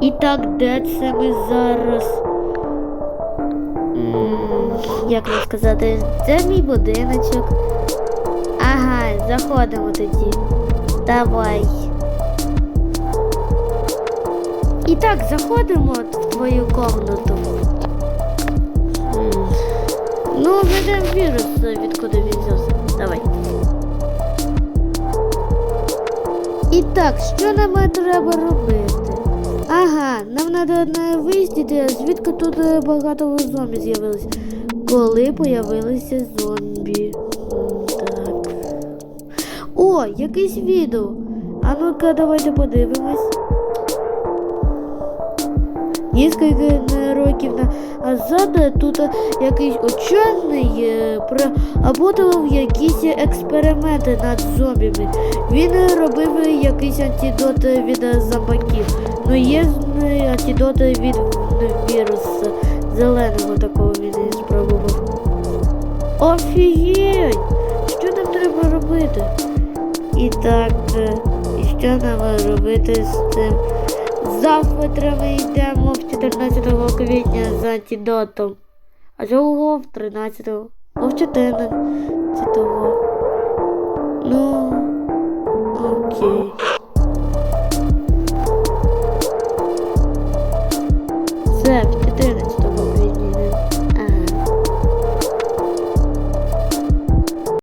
І так, де це ми зараз? Як вам сказати, це мій будиночок. Ага, заходимо тоді. Давай. І так, заходимо в твою комнату. Ну, ведемо вірус, відкуди він взявся. Давай. І так, що нам треба робити? Ага, нам треба виїздити, звідки тут е, багато зомбі з'явилось. Коли появилися зомбі. Так. О, якесь відео. А ну-ка, давайте подивимось. Кілька років назад тут якийсь учений е, проводив якісь експерименти над зомбіми. Він робив якийсь антидот від зомбаків. Ну є антидот від вірусу. Зеленого такого він і спробував. Офігеть! Що нам треба робити? І так, е, і що нам робити з цим? Завтра ми йдемо в 14 квітня за антидотом. А чого в 13-го? А в 14-го. Ну, окей. Все,